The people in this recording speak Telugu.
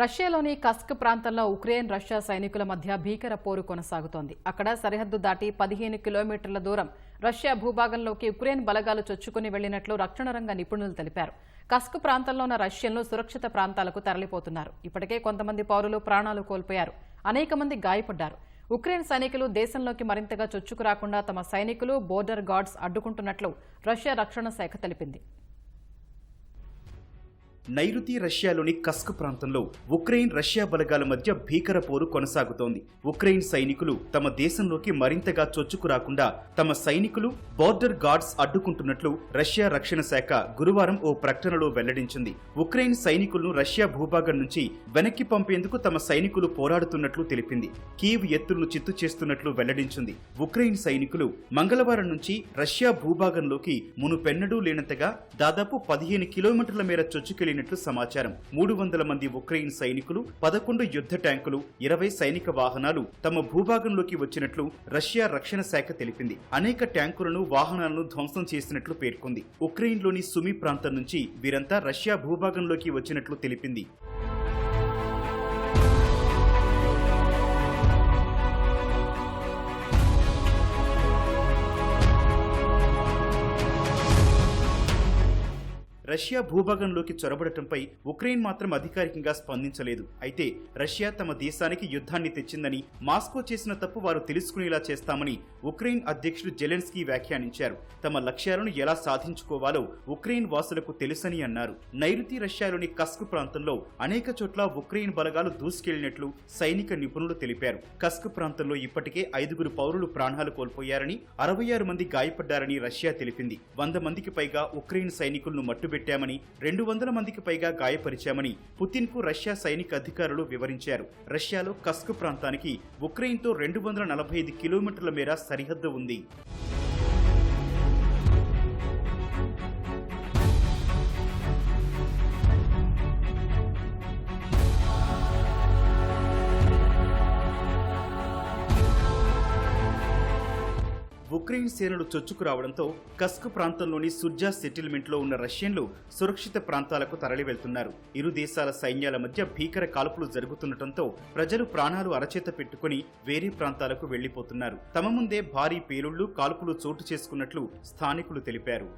రష్యాలోని కస్క్ ప్రాంతంలో ఉక్రెయిన్ రష్యా సైనికుల మధ్య భీకర పోరు కొనసాగుతోంది. అక్కడ సరిహద్దు దాటి పదిహేను కిలోమీటర్ల దూరం రష్యా భూభాగంలోకి ఉక్రెయిన్ బలగాలు చొచ్చుకుని వెళ్ళినట్లు రక్షణ రంగ నిపుణులు తెలిపారు. కస్క్ ప్రాంతంలో ఉన్న రష్యన్లు సురక్షిత ప్రాంతాలకు తరలిపోతున్నారు. ఇప్పటికే కొంతమంది పౌరులు ప్రాణాలు కోల్పోయారు. అనేక మంది గాయపడ్డారు. ఉక్రెయిన్ సైనికులు దేశంలోకి మరింతగా చొచ్చుకురాకుండా తమ సైనికులు బోర్డర్ గార్డ్స్ అడ్డుకుంటున్నట్లు రష్యా రక్షణ శాఖ తెలిపింది. నైరుతి రష్యాలోని కస్క్ ప్రాంతంలో ఉక్రెయిన్ రష్యా బలగాల మధ్య భీకర పోరు కొనసాగుతోంది. ఉక్రెయిన్ సైనికులు తమ దేశంలోకి మరింతగా చొచ్చుకురాకుండా తమ సైనికులు బోర్డర్ గార్డ్స్ అడ్డుకుంటున్నట్లు రష్యా రక్షణ శాఖ గురువారం ఓ ప్రకటనలో వెల్లడించింది. ఉక్రెయిన్ సైనికులను రష్యా భూభాగం నుంచి వెనక్కి పంపేందుకు తమ సైనికులు పోరాడుతున్నట్లు తెలిపింది. కీవ్ ఎత్తులను చిత్తు చేస్తున్నట్లు వెల్లడించింది. ఉక్రెయిన్ సైనికులు మంగళవారం నుంచి రష్యా భూభాగంలోకి మునుపెన్నడూ లేనంతగా దాదాపు పదిహేను కిలోమీటర్ల మేర చొచ్చుకెళ్ళినట్లు సమాచారం. మూడు వందల మంది ఉక్రెయిన్ సైనికులు పదకొండు యుద్ధ ట్యాంకులు ఇరవై సైనిక వాహనాలు తమ భూభాగంలోకి వచ్చినట్లు రష్యా రక్షణ శాఖ తెలిపింది. అనేక ట్యాంకులను వాహనాలను ధ్వంసం చేసినట్లు పేర్కొంది. ఉక్రెయిన్లోని సుమి ప్రాంతం నుంచి వీరంతా రష్యా భూభాగంలోకి వచ్చినట్లు తెలిపింది. రష్యా భూభాగంలోకి చొరబడటంపై ఉక్రెయిన్ మాత్రం అధికారికంగా స్పందించలేదు. అయితే రష్యా తమ దేశానికి యుద్ధాన్ని తెచ్చిందని మాస్కో చేసిన తప్పు వారు తెలుసుకునేలా చేస్తామని ఉక్రెయిన్ అధ్యక్షుడు జెలెన్స్కీ వ్యాఖ్యానించారు. తమ లక్ష్యాలను ఎలా సాధించుకోవాలో ఉక్రెయిన్ వాసులకు తెలుసని అన్నారు. నైరుతి రష్యాలోని కస్క్ ప్రాంతంలో అనేక చోట్ల ఉక్రెయిన్ బలగాలు దూసుకెళ్ళినట్లు సైనిక నిపుణులు తెలిపారు. కస్క్ ప్రాంతంలో ఇప్పటికే ఐదుగురు పౌరులు ప్రాణాలు కోల్పోయారని అరవై ఆరు మంది గాయపడ్డారని రష్యా తెలిపింది. వంద మందికి పైగా ఉక్రెయిన్ సైనికులను పెట్టామని రెండు వందల మందికి పైగా గాయపరిచామని పుతిన్కు రష్యా సైనిక అధికారులు వివరించారు. రష్యాలో కస్క్ ప్రాంతానికి ఉక్రెయిన్తో రెండు వందల నలభై ఐదు కిలోమీటర్ల మేర సరిహద్దు ఉంది. ఉక్రెయిన్ సేనలు చొచ్చుకురావడంతో కస్క్ ప్రాంతంలోని సుర్జా సెటిల్మెంట్లో ఉన్న రష్యన్లు సురక్షిత ప్రాంతాలకు తరలివెళ్తున్నారు. ఇరు దేశాల సైన్యాల మధ్య భీకర కాల్పులు జరుగుతుండటంతో ప్రజలు ప్రాణాలు అరచేత పెట్టుకుని వేరే ప్రాంతాలకు వెళ్ళిపోతున్నారు తమ ముందే భారీ పేలుళ్ళు కాల్పులు చోటు చేసుకున్నట్లు స్థానికులు తెలిపారు.